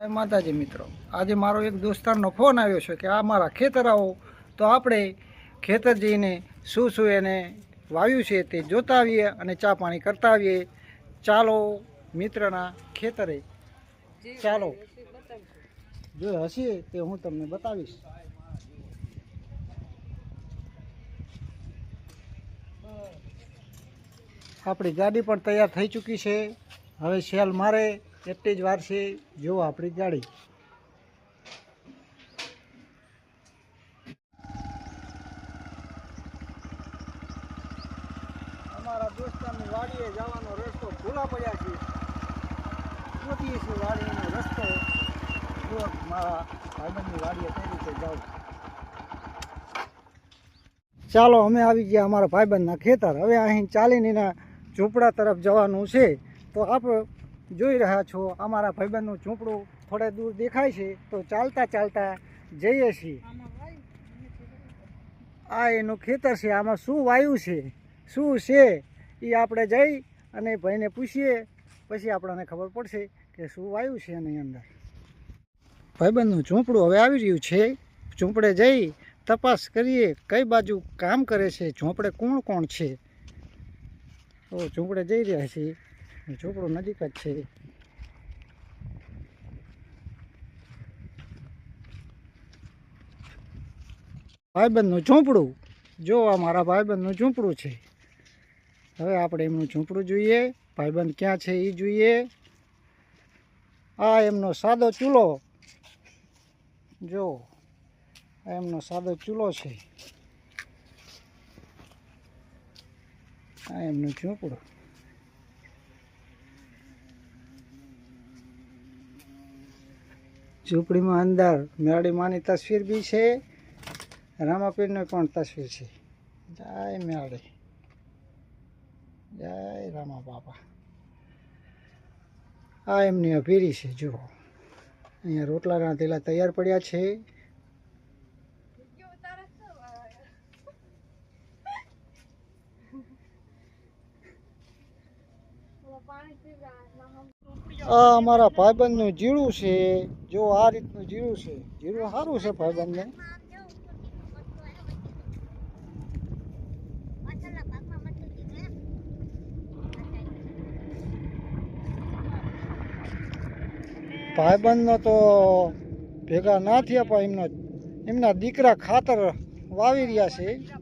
માતાજી મિત્રો, આજે મારો એક દોસ્તારનો ફોન આવ્યો છે કે આ મારા ખેતર આવો તો આપણે ખેતર જઈને શું શું એને વાવ્યું છે તે જોતા આવીએ અને ચા પાણી કરતા આવીએ. ચાલો મિત્રના ખેતરે, ચાલો. જો હસીએ તે હું તમને બતાવીશ. આપણી ગાડી પણ તૈયાર થઈ ચૂકી છે. હવે સેલ મારે. એટલી જ વાર છે, જો આપણી ગાડી. અમારા દોસ્તારની વાડીએ જવાનો રસ્તો ભૂલા પડ્યા છે. ગોતીએ છીએ વાડીનો રસ્તો. જો મારા ભાઈબંધની વાડીએ કઈ રીતે જાઉં. ચાલો, અમે આવી ગયા અમારા ભાઈબંધના ખેતર. હવે અહીં ચાલીને એના ઝૂંપડા તરફ જવાનું છે. તો આપ જોઈ રહ્યા છો, અમારા ભાઈબંધનું ઝૂંપડું થોડે દૂર દેખાય છે, તો ચાલતા ચાલતા જઈએ છીએ. આ એનું ખેતર છે, આમાં શું વાયુ છે, શું છે એ આપણે જઈ અને ભાઈને પૂછીએ, પછી આપણને ખબર પડશે કે શું વાયુ છે એની અંદર. ભાઈબંધનું ઝૂંપડું હવે આવી રહ્યું છે, ઝૂંપડે જઈ તપાસ કરીએ કઈ બાજુ કામ કરે છે, ઝૂંપડે કોણ કોણ છે. તો ઝૂંપડે જઈ રહ્યા છીએ. ઝૂંપડું નજીક જ છે. ભાઈબંધનું ઝૂંપડું. જો આ મારા ભાઈબંધનું ઝૂંપડું છે. હવે આપણે એમનું ઝૂંપડું જોઈએ. ભાઈબંધ ક્યાં છે એ જોઈએ. આ એમનો સાદો ચૂલો. જો, આ એમનો સાદો ચૂલો છે. આ એમનું ઝૂંપડું. ઝૂંપડીમાં અંદર મેળી માની તસવીર બી છે. રામાપીરની પણ તસવીર છે. જય મેળી જય રામા બાપા. આ એમની અભીરી છે, જુઓ. અહીંયા રોટલા રાંધેલા તૈયાર પડ્યા છે. આ અમારા ભાઈબંધનું જીડું છે. જો આ રીતનું જીરું છે, જીરું સારું છે ભાઈબંધને. ભાઈબંધનો તો ભેગા ના થયા પણ એમનો એમના દીકરા ખાતર વાવી રહ્યા છે.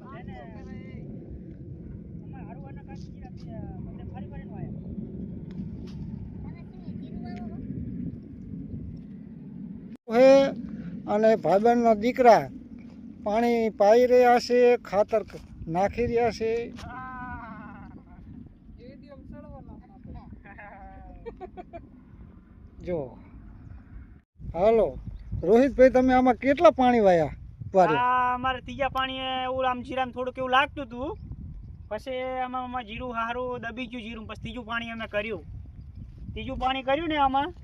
હે અને ભાઈબંધના દીકરા પાણી પાઈ રહ્યા છે, ખાતર નાખી રહ્યા છે. જો. હાલો. રોહિતભાઈ, તમે આમાં કેટલા પાણી વાયા? અમારે ત્રીજા પાણી એવું આમ જીરામ થોડુંક એવું લાગતું હતું પછી આમાં જીરું હારું દબી ગયું જીરું, પછી ત્રીજું પાણી અમે કર્યું. ત્રીજું પાણી કર્યું ને આમાં?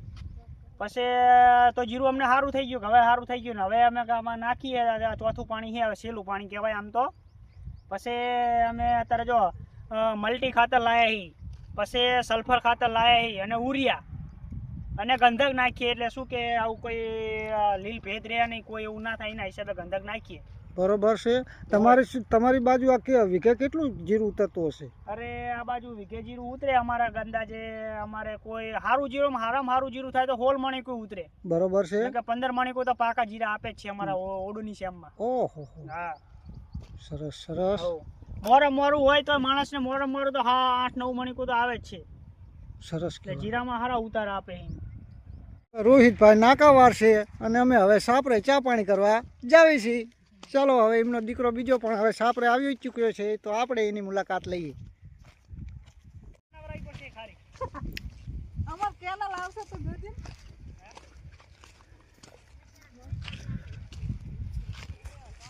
પછી તો જીરું અમને સારું થઈ ગયું કે હવે સારું થઈ ગયું ને હવે અમે આમાં નાખીએ ચોથું પાણી છે, હવે સહેલું પાણી કહેવાય આમ તો. પછી અમે અત્યારે જો મલ્ટી ખાતર લાયા હી. પછી સલ્ફર ખાતર લાયા હી અને ઉરિયા અને ગંધક નાખીએ એટલે શું કે આવું કોઈ લીલ ભેદ રહે નહીં, કોઈ એવું ના થાય એના હિસાબે ગંધક નાખીએ. બરોબર છે. તમારી તમારી બાજુ આ કે વીઘે કેટલું જીરું ઉતરતું હશે? અરે આ બાજુ વીઘે જીરું ઉતરે અમારા ગંદા જે અમારે કોઈ સારું જીરું હારામ સારું જીરું થાય તો હોલ મણી કોઈ ઉતરે. બરોબર છે. કે પંદર મણી કોઈ તો પાકા જીરા આપે જ છે અમારા ઓડુની શ્યામમાં ઓહો હો. સરસ સરસ. મોરમ મોરે હોય તો માણસને મોરમ મોરું તો હા આઠ નવ મણી કોઈ તો આવે જ છે. સરસ એટલે જીરામાં સારા ઉતાર આપે એમ. રોહિતભાઈ નાકાવાર છે અને અમે હવે સાપરે ચા પાણી કરવા જાવી છીએ. ચાલો હવે એમનો દીકરો બીજો પણ હવે સાપરે આવી ચૂક્યો છે તો આપણે એની મુલાકાત લઈએ.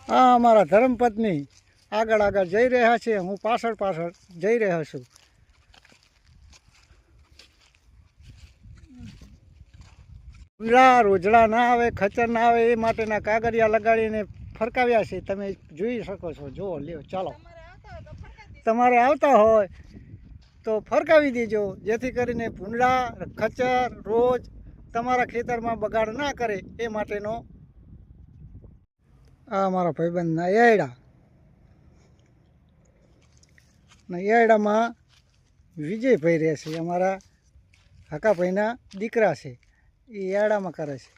આ અમારા ધર્મપત્ની આગળ આગળ જઈ રહ્યા છે હું પાછળ પાછળ જઈ રહ્યો છું. રોજડા ના આવે ખચર ના આવે એ માટેના કાગળિયા લગાડીને ફરકાવ્યા છે તમે જોઈ શકો છો. જુઓ લ્યો ચાલો. તમારે આવતા હોય તો ફરકાવી દેજો. જેથી કરીને ભૂંડા ખચર રોજ તમારા ખેતરમાં બગાડ ના કરે એ માટેનો આ મારા ભાઈબંધના એયડા ને એયડામાં વિજયભાઈ રહે છે અમારા હકાભાઈના દીકરા છે. એ યાડામાં કરે છે.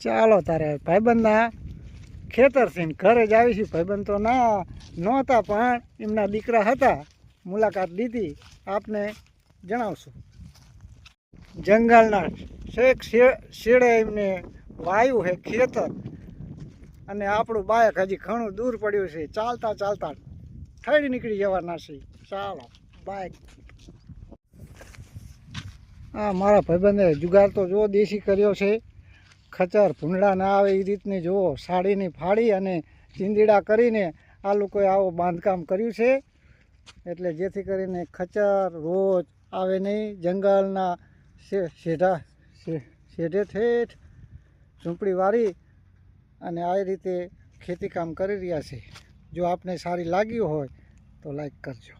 ચાલો તારે ભાઈબંધના ખેતરથી ને ઘરે જ આવીશું ભાઈબંધ તો ના, નહોતા, પણ એમના દીકરા હતા. મુલાકાત લીધી. આપને જણાવશું. જંગલના શેખ શેડે એમને વાયુ છે ખેતર. અને આપણું બાયક હજી ઘણું દૂર પડ્યું છે. ચાલતા ચાલતા ઠરી નીકળી જવાના છે. ચાલો બાઇક હા મારા ભાઈબંધે જુગાર તો જો દેશી કર્યો છે. ખચર ભૂંડા ના આવે એ રીતની જુઓ, સાડીની ફાડી અને ચીંદીડા કરીને આ લોકોએ આવો બાંધકામ કર્યું છે. એટલે જેથી કરીને ખચર રોજ આવે નહીં, જંગલના શેઢા શેઢે ઠેઠ ઝૂંપડી વાળી અને આ રીતે ખેતીકામ કરી રહ્યા છે. જો આપને સારી લાગી હોય તો લાઈક કરજો.